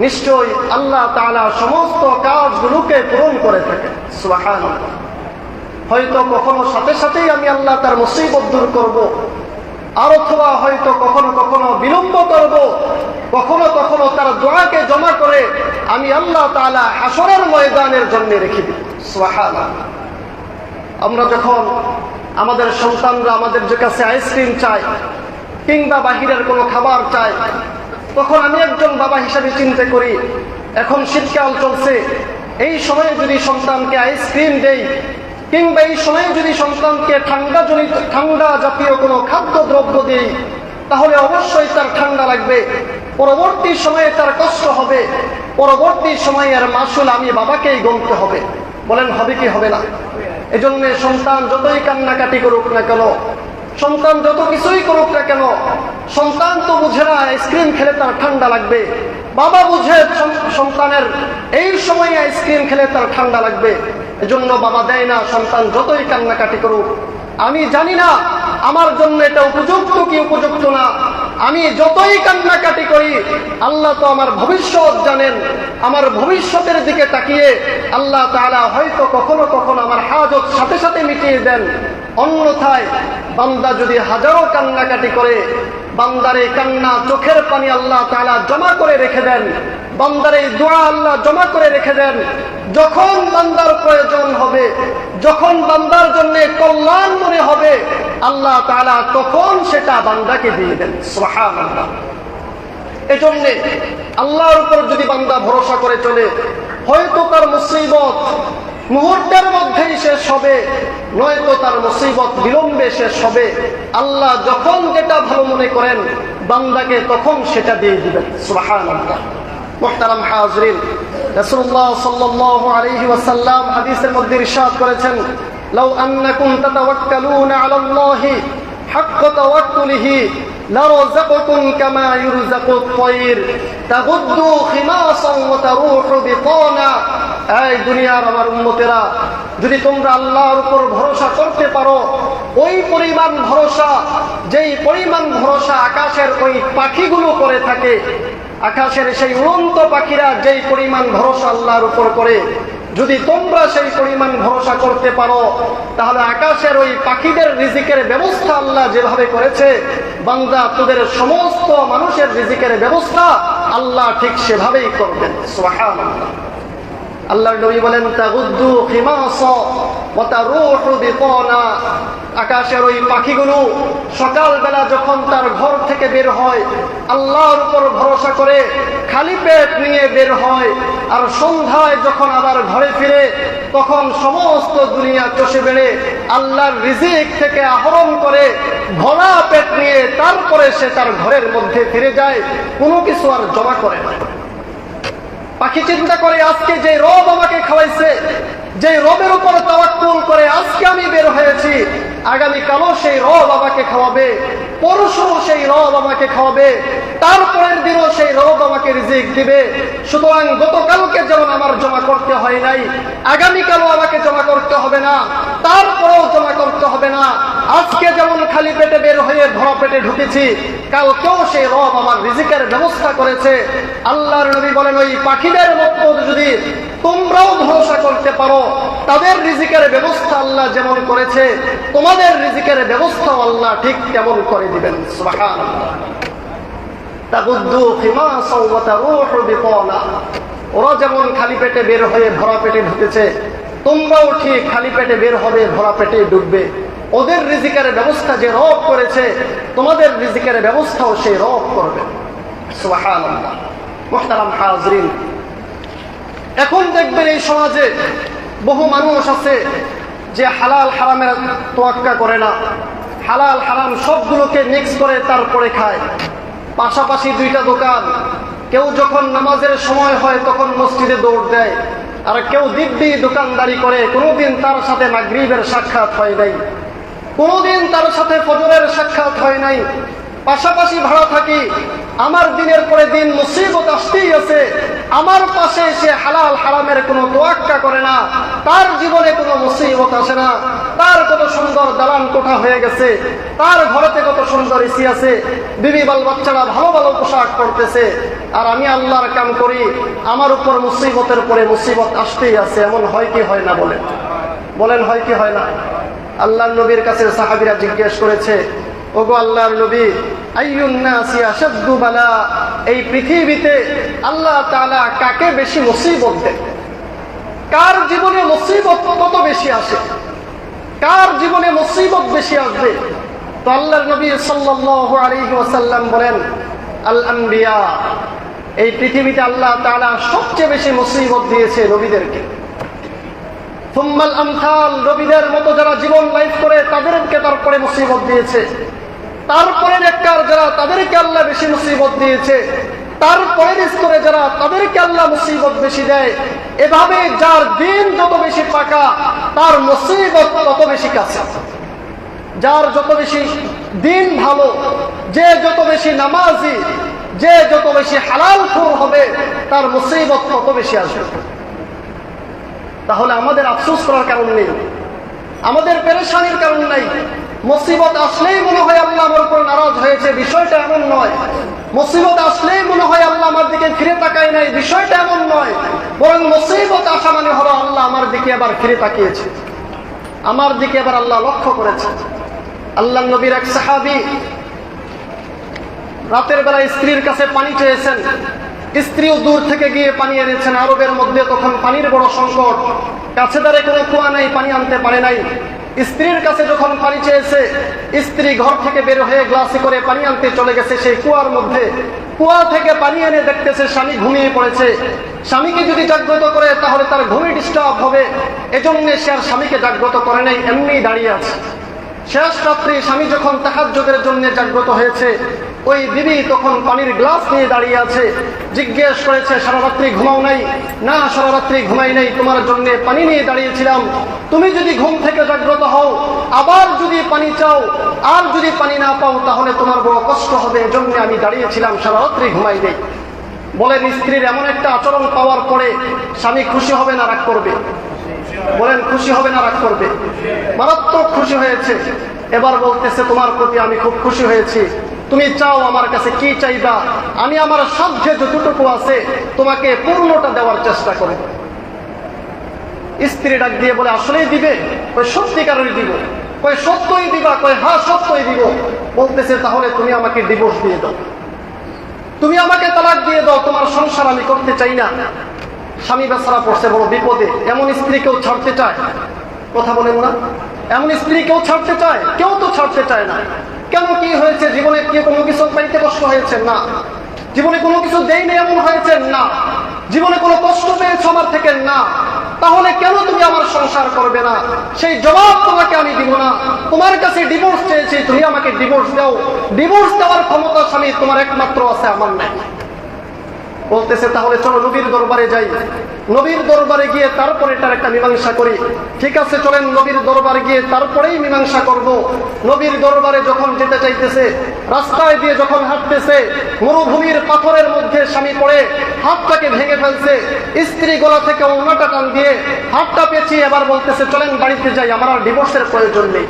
নিশ্চয়ই আল্লাহ তাআলা সমস্ত কাজগুলোকে পূরণ করে থাকে। সুবহানাল্লাহ। হয়তো কখনো সাথে সাথেই আমি আল্লাহ তার মুসিবত দূর করব, আর অথবা হয়তো কখনো কখনো বিলম্ব করব, কখনো কখনো তার দোয়াকে জমা করে আমি আল্লাহ তালা হাসরের ময়দানের জন্য রেখে দিই সুবহানাল্লাহ। আমরা যখন আমাদের সন্তানরা আমাদের যে কাছে আইসক্রিম চায়, কিংবা বাহিরের কোনো খাবার চায় তখন আমি একজন বাবা হিসাবে চিন্তা করি, এখন শীতকাল চলছে, এই সময়ে যদি সন্তানকে আইসক্রিম দেই, কিংবা এই সময়ে যদি সন্তানকে ঠান্ডা জনিত, ঠান্ডা জাতীয় কোনো খাদ্য দ্রব্য দিই, তাহলে অবশ্যই তার ঠান্ডা লাগবে। পরবর্তী সময়ে তার কষ্ট হবে। পরবর্তী সময়ের মাসুল আমি বাবাকেই গমতে হবে। বলেন, হবে কি হবে না? এজন্য সন্তান যতই কান্নাকাটি করুক না কেন সন্তান যত কিছুই করুক না কেন, সন্তান তো বুঝে না, আইসক্রিম খেলে তার ঠান্ডা লাগবে। বাবা বুঝে সন্তানের এই সময় আইসক্রিম খেলে তার ঠান্ডা লাগবে। এজন্য বাবা দেয় না, সন্তান যতই কান্নাকাটি করুক। আমি জানি না, আমার জন্য এটা উপযুক্ত কি উপযুক্ত না। আমি যতই কান্নাকাটি করি, আল্লাহ তো আমার ভবিষ্যৎ জানেন। আমার ভবিষ্যতের দিকে তাকিয়ে আল্লাহ তাআলা হয়তো কখনো কখনো আমার হাজত সাথে সাথে মিটিয়ে দেন। অন্যথায় বান্দা যদি হাজারো কান্নাকাটি করে, বান্দারে কান্না চোখের পানি আল্লাহ তাআলা জমা করে রেখে দেন। বান্দারে দোয়া আল্লাহ জমা করে রেখে দেন। যখন বান্দার প্রয়োজন হবে, যখন বান্দার জন্য কল্যাণ মনে হবে আল্লাহ তাআলা তখন সেটা বান্দাকে দিয়ে দেন, সুবহানাল্লাহ। এজন্যে আল্লাহর উপর যদি বান্দা ভরসা করে চলে, হয়তো তার মুসিবত মুহূর্তের মধ্যেই শেষ হবে, নয়তো তার মুসিবত বিলম্বে শেষ হবে। আল্লাহ যখন যেটা ভালো মনে করেন, বান্দাকে তখন সেটা দিয়ে দিবেন, সুবহানাল্লাহ। মুহতারাম হাজরিন, রাসূলুল্লাহ সাল্লাল্লাহু আলাইহি ওয়াসাল্লাম হাদিসের মধ্যে ইরশাদ করেছেন লাউ আন্নাকুম তাতাওয়াক্কালুনা আলাল্লাহি حق توكله لرزقكم كما يرزق الطير تغدو خماصا وتروح بطانا এই দুনিয়ার আমার উম্মতেরা যদি তোমরা আল্লাহর উপর ভরসা করতে পারো ওই পরিমাণ ভরসা যেই পরিমাণ ভরসা আকাশের ওই পাখিগুলো করে থাকে আকাশের সেই উড়ন্ত পাখিরা যেই পরিমাণ ভরসা আল্লাহর উপর করে যদি তোমরা সেই পরিমাণ ভরসা করতে পারো, তাহলে আকাশের ওই পাখিদের রিজিকের ব্যবস্থা আল্লাহ যেভাবে করেছে বাংলা তোদের সমস্ত মানুষের রিজিকের ব্যবস্থা আল্লাহ ঠিক সেভাবেই করবেন। সুবহানাল্লাহ। আল্লাহর নবী বলেন, তাগুদ্দু বিতানা। আকাশের ওই পাখিগুলো সকালবেলা যখন তার ঘর থেকে বের হয়, আল্লাহর উপর ভরসা করে খালি পেট নিয়ে বের হয়। আর সন্ধ্যায় যখন আবার ঘরে ফিরে, তখন সমস্ত দুনিয়া চষে বেড়ে আল্লাহর রিজিক থেকে আহরণ করে ভরা পেট নিয়ে তারপরে সে তার ঘরের মধ্যে ফিরে যায়। কোনো কিছু আর জমা করে না। পাখি চিন্তা করে, আজকে যে রব আমাকে খাওয়াইছে, যে রবের উপর তাওয়াক্কুল করে, আজকে আমি বের হয়েছি। আগামী কালও সেই রব আমাকে খাওয়াবে পরশু সেই রব আমাকে খাওয়াবে, তারপরের দিনও সেই রব আমাকে রিজিক দিবে। সুতরাং গতকালকে যেমন আমার জমা করতে হয় নাই, আগামীকালও আমাকে জমা করতে হবে না, তারপরেও জমা করতে হবে না। আজকে যেমন খালি পেটে বের হয়ে ভরা পেটে ঢুকেছি, কালকেও সেই রব আমার রিজিকের ব্যবস্থা করেছে। আল্লাহর নবী বলেন, ওই পাখিদের মতো যদি তোমরাও ভরসা করতে পারো। তাদের রিজিকের ব্যবস্থা আল্লাহ যেমন করেছে, তোমাদের রিজিকের ব্যবস্থাও আল্লাহ ঠিক তেমন করে দিবেন। ওরা যেমন খালি পেটে বের হয়ে ভরা পেটে ঢুকেছে, তোমরাও ঠিক খালি পেটে বের হবে, ভরা পেটে ডুববে। ওদের রিজিকের ব্যবস্থা যে রব করেছে, তোমাদের রিজিকের ব্যবস্থাও সেই রব করবে। মুহতারাম হাজরিন এখন দেখবেন এই সমাজে বহু মানুষ আছে যে হালাল হারামের তোয়াক্কা করে না। হালাল হারাম সবগুলোকে মিক্স করে তারপরে খায়। পাশাপাশি দুইটা দোকান। কেউ যখন নামাজের সময় হয় তখন মসজিদে দৌড় দেয়। আর কেউ দিব্যি দোকানদারি করে, কোনোদিন তার সাথে মাগরিবের সাক্ষাৎ হয় নাই। কোনোদিন তার সাথে ফজরের সাক্ষাৎ হয় নাই। পাশাপাশি ভাড়া থাকি। আমার দিনের পরে দিন মুসিবত আসতেই আছে। আমার পাশে এসে হালাল হারামের কোনো তোয়াক্কা করে না। তার জীবনে কোনো মুসিবত আসে না। তার কত সুন্দর দালান কোঠা হয়ে গেছে। তার ঘরেতে কত সুন্দর এসি আছে। বিবি বাল বাচ্চারা ভালো ভালো পোশাক করতেছে আর আমি আল্লাহর কাম করি, আমার উপর মুসিবতের পরে মুসিবত আসতেই আছে। এমন হয় কি হয় না বলেন? বলেন হয় কি হয় না? আল্লাহ নবীর কাছে সাহাবিরা জিজ্ঞেস করেছে এই পৃথিবীতে আল্লাহ তাআলা কাকে বেশি মুসিবত দেন? কার জীবনে মুসিবত কত বেশি আসে? কার জীবনে মুসিবত বেশি আসবে? তো আল্লাহর নবী সাল্লাল্লাহু আলাইহি বলেন আল এই পৃথিবীতে আল্লাহ তাআলা সবচেয়ে বেশি মুসিবত দিয়েছে নবীদেরকে। থুম্মাল মতো যারা জীবন লাইফ করে তাদেরকে তারপরে মুসিবত দিয়েছে। তারপরে নেককার যারা তাদেরকে আল্লাহ বেশি মুসিবত দিয়েছে, তারপরের স্তরে যারা তাদেরকে আল্লাহ মুসিবত বেশি দেয়, এভাবে যার দিন যত বেশি পাকা, তার মুসিবত তত বেশি কাছে। যার যত বেশি দিন ভালো, যে যত বেশি নামাজি, যে যত বেশি হালাল খুর হবে, তার মুসিবত তত বেশি আসবে। তাহলে আমাদের আফসোস করার কারণ নেই। আমাদের পেরেশানির কারণ নাই। মুসিবত আসলেই মনে হয় আল্লাহ আমার উপর নারাজ হয়েছে, বিষয়টা এমন নয়। মুসিবত আসলেই মনে হয় আল্লাহ আমার দিকে ফিরে তাকায় নাই, বিষয়টা এমন নয়। বরং মুসিবত আসা মানে হলো আল্লাহ আমার দিকে আবার ফিরে তাকিয়েছে। আমার দিকে আবার আল্লাহ লক্ষ্য করেছে। আল্লাহ নবীর এক সাহাবি রাতের বেলা স্ত্রীর কাছে পানি চেয়েছেন। স্ত্রীও দূর থেকে গিয়ে পানি এনেছেন। আরবের মধ্যে তখন পানির বড় সংকট। কাছে দাঁড়ে কোনো কুয়া নেই, পানি আনতে পারে নাই। স্ত্রীর কাছে যখন পানি চেয়েছে, স্ত্রী ঘর থেকে বের হয়ে গ্লাসে করে পানি আনতে চলে গেছে সেই কুয়ার মধ্যে। কুয়া থেকে পানি এনে দেখতেছে স্বামী ঘুমিয়ে পড়েছে। স্বামীকে যদি জাগ্রত করে, তাহলে তার ঘুমে ডিস্টার্ব হবে। এজন্য সে আর স্বামীকে জাগ্রত করে নাই এমনি দাঁড়িয়ে আছে। শেষ রাত্রি স্বামী যখন তাহাজ্জুদের জন্য জাগ্রত হয়েছে ওই বিবি তখন পানির গ্লাস নিয়ে দাঁড়িয়ে আছে। জিজ্ঞেস করেছে, সারা রাত্রি ঘুমাও নাই? না, সারা রাত্রি ঘুমাই নাই, তোমার জন্য পানি নিয়ে দাঁড়িয়েছিলাম। তুমি যদি ঘুম থেকে জাগ্রত হও, আবার যদি পানি চাও, আর যদি পানি না পাও, তাহলে তোমার বড় কষ্ট হবে, এজন্য আমি দাঁড়িয়েছিলাম, সারা রাত্রি ঘুমাই নেই। বলেন স্ত্রীর এমন একটা আচরণ পাওয়ার পরে স্বামী খুশি হবে না, রাগ করবে। বলেন, খুশি হবে না, রাগ করবে? মারাত্মক খুশি হয়েছে। এবার বলতেছে, তোমার প্রতি আমি খুব খুশি হয়েছি। তুমি চাও আমার কাছে কি চাইবা? আমি আমার সাধ্যে যতটুকু আছে তোমাকে পূর্ণটা দেওয়ার চেষ্টা করব। স্ত্রী ডাক দিয়ে বলে, আসলেই দিবে? ওই সত্যিকারের দিব। কই সত্যই দিবা? কই হ্যাঁ সত্যই দিব। বলতেছে, তাহলে তুমি আমাকে ডিভোর্স দিয়ে দাও। তুমি আমাকে তালাক দিয়ে দাও, তোমার সংসার আমি করতে চাই না। স্বামী বেচারা পড়ছে বড় বিপদে। এমন স্ত্রী কেউ ছাড়তে চায়? কথা বলেন না এমন স্ত্রী কেউ ছাড়তে চায়? কেউ তো ছাড়তে চায় না। কেন কি হয়েছে? জীবনে কি কোনো কিছু পাইতে কষ্ট হয়েছে না? জীবনে কোনো কিছু দেই নেই এমন হয়েছে না? জীবনে কোনো কষ্ট পেয়েছ আমার থেকে না? তাহলে কেন তুমি আমার সংসার করবে না? সেই জবাব তোমাকে আমি দিব না। তোমার কাছে ডিভোর্স চেয়েছি, তুমি আমাকে ডিভোর্স দাও। ডিভোর্স দেওয়ার ক্ষমতা স্বামী তোমার একমাত্র আছে, আমার নাই। বলতেছে, তাহলে চলো নবীর দরবারে যাই। নবীর দরবারে গিয়ে তারপরে এটার একটা মীমাংসা করি। ঠিক আছে, চলেন নবীর দরবারে গিয়ে তারপরেই মীমাংসা করব। নবীর দরবারে যখন যেতে চাইতেছে, রাস্তায় দিয়ে যখন হাঁটতেছে, মরুভূমির পাথরের মধ্যে স্বামী পড়ে, হাতটাকে ভেঙে ফেলছে, স্ত্রী গলা থেকে অন্যটা টান দিয়ে হাতটা পেঁচিয়ে এবার বলতেছে, চলেন বাড়িতে যাই, আমার আর ডিভোর্সের প্রয়োজন নেই।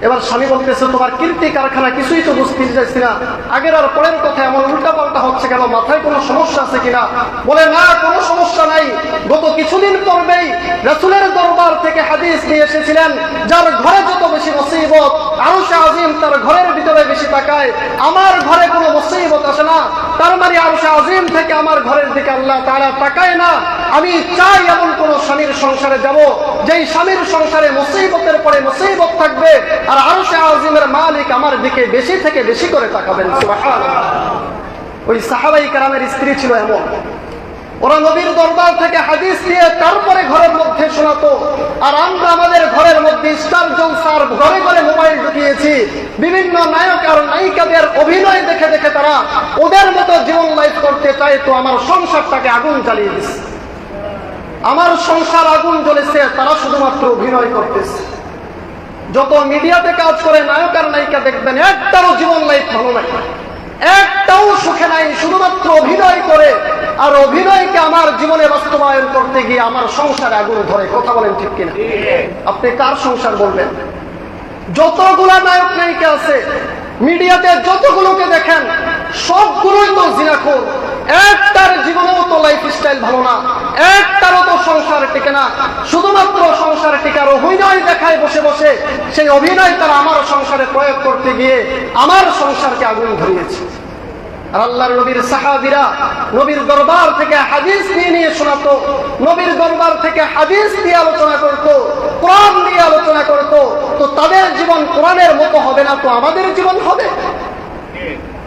এবার স্বামী বলতেছে, তোমার কীর্তি কারখানা কিছুই তো বুঝতে চাইছি না। আগের আর পরের কথা এমন উল্টা পাল্টা হচ্ছে কেন? মাথায় কোনো সমস্যা আছে কিনা? বলে, না, কোনো সমস্যা নাই গত কিছুদিন পর্বেই রাসুলের দরবার থেকে হাদিস নিয়ে এসেছিলেন, যার ঘরে যত বেশি মুসিবত, আরও আজিম তার ঘরের ভিতরে বেশি তাকায়। আমার ঘরে কোনো মুসিবত আসে না। তার মানে আরও আজিম থেকে আমার ঘরের দিকে আল্লাহ তারা তাকায় না। আমি চাই এমন কোন স্বামীর সংসারে যাব, যেই স্বামীর সংসারে মুসিবতের পরে মুসিবত থাকবে, আর আরও আজিমের মালিক আমার দিকে বেশি থেকে বেশি করে তাকাবেন। ওই সাহাবাই কারামের স্ত্রী ছিল এমন। ওরা নবীর দরবার থেকে হাদিস দিয়ে তারপরে ঘরের মধ্যে শোনাতো। আর আমরা আমাদের ঘরের মধ্যে স্টার জলসার ঘরে ঘরে মোবাইল ঢুকিয়েছি। বিভিন্ন নায়ক আর নায়িকাদের অভিনয় দেখে দেখে তারা ওদের মতো জীবন লাইফ করতে চায় তো আমার সংসারটাকে আগুন জ্বালিয়ে দিচ্ছে আমার সংসার আগুন জ্বলেছে, তারা শুধুমাত্র অভিনয় করতেছে। যত মিডিয়াতে কাজ করে, নায়ক আর নায়িকা দেখবেন, একটারও জীবন লাইফ ভালো নাই। একটাও সুখে নাই, শুধুমাত্র অভিনয় করে আমার জীবনে বাস্তবায়ন করতে গিয়ে আমার সংসার আগুন ধরে, কথা বলেন ঠিক কিনা? আপনি কার সংসার বলবেন? যতগুলা নায়ক নায়িকা আছে, মিডিয়াতে যতগুলোকে দেখেন, সবগুলোই তো জিনাখোর। একটার জীবনেও তো লাইফ স্টাইল ভালো না, একটারও তো সংসার টিকে না। শুধুমাত্র সংসার টিকার অভিনয় দেখায় বসে বসে, সেই অভিনয় তারা আমার সংসারে প্রয়োগ করতে গিয়ে আমার সংসারকে আগুন ধরিয়েছে। আল্লাহর নবীর সাহাবিরা নবীর দরবার থেকে নিয়ে নিয়ে শোনাতো, নবীর দরবার থেকে আলোচনা নিয়ে আলোচনা করতো। তো তাদের জীবন কোরআনের মতো হবে না তো আমাদের জীবন হবে?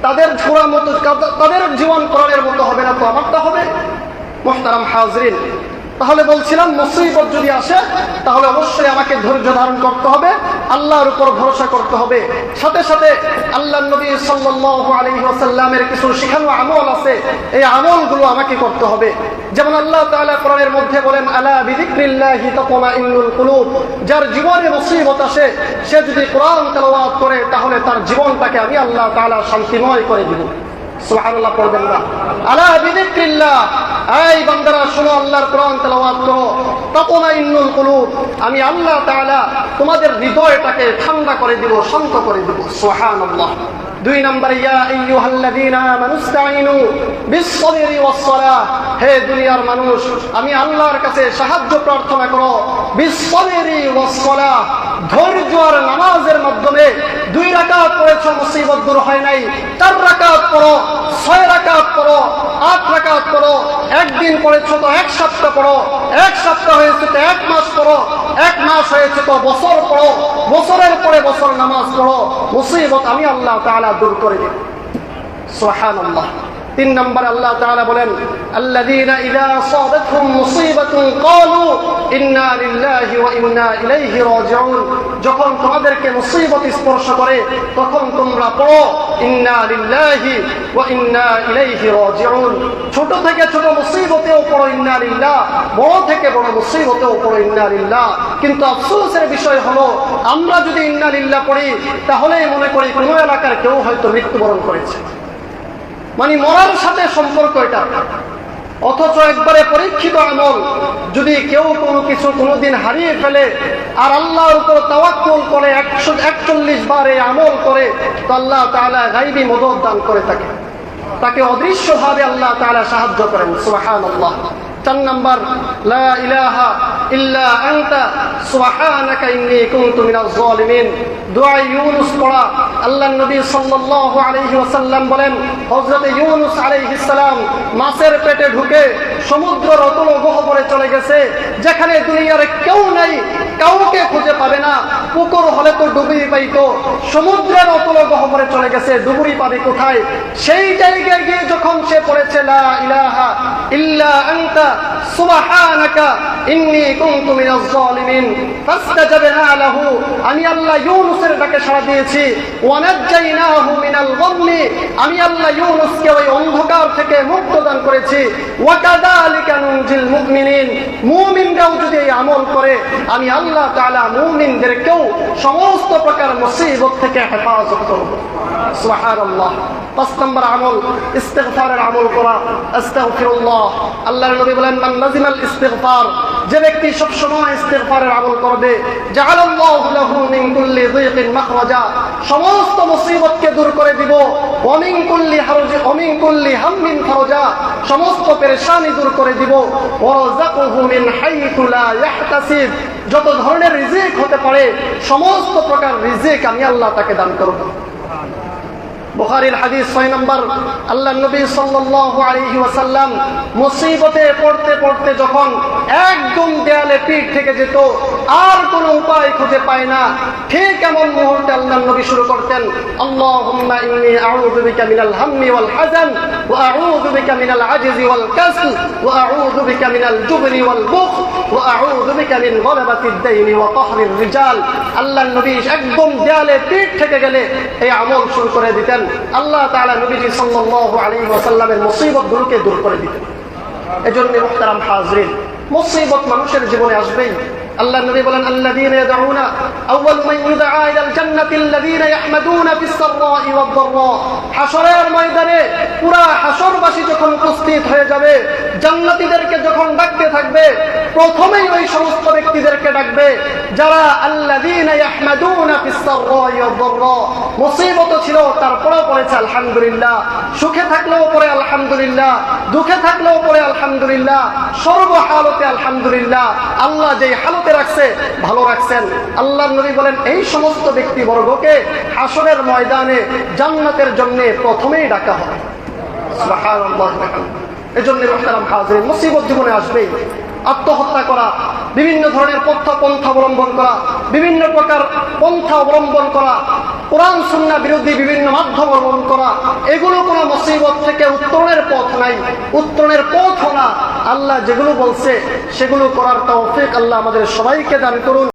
তাদের ছোড়া মতো, তাদের জীবন কোরআনের মতো হবে না তো আমারটা হবে? মোহতারাম হাজরিন তাহলে বলছিলাম, মুসিবত যদি আসে, তাহলে অবশ্যই আমাকে ধৈর্য ধারণ করতে হবে, আল্লাহর উপর ভরসা করতে হবে। সাথে সাথে আল্লাহ নবী আলাইহি কিছু শিখানো আমল আছে, এই আমলগুলো আমাকে করতে হবে। যেমন আল্লাহ তাআলা কোরআনের মধ্যে বলেন, আলা বিযিকরিল্লাহি যার জীবনে মুসিবত আসে, সে যদি কোরআন তেলাওয়াত করে, তাহলে তার জীবনটাকে আমি আল্লাহ তাআলা শান্তিময় করে দিব। সুবহানাল্লাহ পড়বেন না আলা বিযিকরিল্লাহ এই বান্দারা, শুনো আল্লাহর কোরআন তেলাওয়াত করো। তাতমাইন্নুল কুলুব। আমি আল্লাহ তাআলা তোমাদের হৃদয়টাকে ঠান্ডা করে দিব, শান্ত করে দিব। সুবহানাল্লাহ। দুই নম্বর হে দুনিয়ার মানুষ, আমি আল্লাহর কাছে সাহায্য প্রার্থনা করো। বিস-সাবরি ওয়াস-সালাহ। ধৈর্য আর নামাজের মাধ্যমে দুই রাকাত পড়েছো মুসিবত দূর হয় নাই। চার রাকাত পড়ো, ছয় রাকাত পড়ো, আট রাকাত পড়ো, একদিন পড়েছো তো এক সপ্তাহ পড়ো, এক সপ্তাহ হয়েছে তো এক মাস পড়ো, এক মাস হয়েছে তো বছর পড়ো, বছরের পরে বছর নামাজ পড়ো, মুসিবত আমি আল্লাহ তাআলা দূর করে দেব। সুবহানাল্লাহ। তিন নম্বর আল্লাহ তাআলা বলেন, আল্লাযীনা যখন তোমাদেরকে মুসিবত স্পর্শ করে, তখন তোমরা পড়ো, ইন্না লিল্লাহি ওয়া ইন্না ইলাইহি রাজিউন। ছোট থেকে ছোট মুসিবতেও পড়ো, ইন্না লিল্লাহ। বড় থেকে বড় মুসিবতেও পড়ো, ইন্না লিল্লাহ। কিন্তু আফসোসের বিষয় হলো, আমরা যদি ইন্না লিল্লাহ পড়ি, তাহলেই মনে করি কোনো এলাকার কেউ হয়তো মৃত্যুবরণ করেছে। মানে মরার সাথে সম্পর্ক এটা। অথচ একবারে পরীক্ষিত আমল, যদি কেউ কোনো কিছু কোনোদিন হারিয়ে ফেলে, আর আল্লাহর উপর তাওয়াক্কুল করে একশো একচল্লিশ বার এই আমল করে, তো আল্লাহ তাআলা গাইবি মদত দান করে থাকে তাকে অদৃশ্যভাবে আল্লাহ তাআলা সাহায্য করেন, সুবহানাল্লাহ। চার নাম্বার ইলাহা ইল্লা আনতা, সুবহানাকা ইন্নী কুনতু মিনাজ জালিমিন দোয়া ইউনুস পড়া আল্লাহ নবী সাল্লাল্লাহু আলাইহি ওয়াসাল্লাম বলেন, হযরত ইউনুস আলাইহিস সালাম মাছের পেটে ঢুকে সমুদ্র রতন গহবরে চলে গেছে, যেখানে দুনিয়ার কেউ নাই, কাউকে খুঁজে পাবে না। পুকুর হলে তো ডুবুরি পাইতো, সমুদ্রের অতল গহবরে চলে গেছে, ডুবুরি পাবে কোথায়? সেই জায়গায় গিয়ে যখন সে পড়েছে, লা ইলাহা ইল্লা আনতা, সুবহানাকা ইন্নী কুনতু মিনাজ জালিমিন ফাস্তাজাবনা লাহু। আমি আল্লাহ ইউনুসের ডাকে সাড়া দিয়েছি আমি আল্লাহ ইউনুসকে ওই অন্ধকার থেকে মুক্ত দান করেছি। মুমিনরাও যদি এই আমল করে, আমি আল্লাহ তাআলা মুমিনদেরকেও সমস্ত প্রকার মুসিবত থেকে হেফাজত করব। সুবহানাল্লাহ। পাঁচ নম্বর আমল, ইস্তেগফারের আমল করা। আস্তাগফিরুল্লাহ। আল্লাহর নবী বলেন, মান লাজিমাল ইস্তেগফার যে ব্যক্তি সব সময় ইস্তেগফারের আমল করবে, জাআলাল্লাহু লাহু মিন কুল্লি মাখরাজা। সমস্ত মুসিবতকে দূর করে দিব। ওয়া মিন কুল্লি হারজ, ওয়া মিন কুল্লি হাম্মিন ফারজা। সমস্ত পেরেশানি দূর করে দিব। ওয়া রাযাকুহু মিন হাইথু লা যত ধরনের রিজিক হতে পারে, সমস্ত প্রকার রিজিক আমি আল্লাহ তাকে দান করব। বুখারীর হাদিস ছয় নম্বর আল্লাহ নবী আলাইহি ওয়াসাল্লাম মুসিবতে পড়তে পড়তে যখন একদম দেয়ালে পিঠ থেকে যেত, আর কোনো উপায় খুঁজে পায় না। ঠিক এমন মুহূর্তে আল্লাহ নবী শুরু করতেন, আল্লাহুম্মা ইন্নী আউযু বিকা মিনাল হাম্মি ওয়াল হাজান ওয়া আউযু বিকা মিনাল আজজি ওয়াল কাসল ওয়া আউযু বিকা মিনাল জুবনি ওয়াল বুখল ওয়া আউযু বিকা মিন গলাবাতিদ দাইনি ওয়া কাহরির রিজাল। আল্লাহ নবী একদম দেয়ালে পিঠ থেকে গেলে এই আমল শুরু করে দিতেন। আল্লাহ তাআলা নবীজি সাল্লাল্লাহু আলাইহি ওয়াসাল্লামের মুসিবতগুলোকে দূর করে দিতেন এজন্য মুখতারাম হাজরিন, মুসিবত মানুষের জীবনে আসবেই। আল্লাহ নবী বলেন, আল্লাযীনা ওয়াদ দাররা হাশরের ময়দানে পুরা হাশরবাসী যখন উপস্থিত হয়ে যাবে, জান্নাতীদেরকে যখন ডাকতে থাকবে, প্রথমেই ওই সমস্ত ব্যক্তিদেরকে ডাকবে, যারা মুসিবত ছিল পড়েছে আলহামদুলিল্লাহ। সুখে থাকলেও আলহামদুলিল্লাহ। দুঃখে থাকলেও আলহামদুলিল্লাহ। সর্বহালতে আলহামদুলিল্লাহ। আল্লাহ যেই হালতে রাখছে, ভালো রাখছেন। আল্লাহ নবী বলেন, এই সমস্ত ব্যক্তিবর্গকে হাসরের ময়দানে জান্নাতের জন্য প্রথমেই ডাকা এই মুসিবত জীবনে আত্মহত্যা করা, বিভিন্ন ধরনের পথ্য পন্থা অবলম্বন করা, বিভিন্ন প্রকার পন্থা অবলম্বন করা, কোরআন সুন্না বিরোধী বিভিন্ন মাধ্যম অবলম্বন করা, এগুলো কোনো মুসিবত থেকে উত্তরণের পথ নাই। উত্তরণের পথ না। আল্লাহ যেগুলো বলছে, সেগুলো করার তৌফিক আল্লাহ আমাদের সবাইকে দান করুন।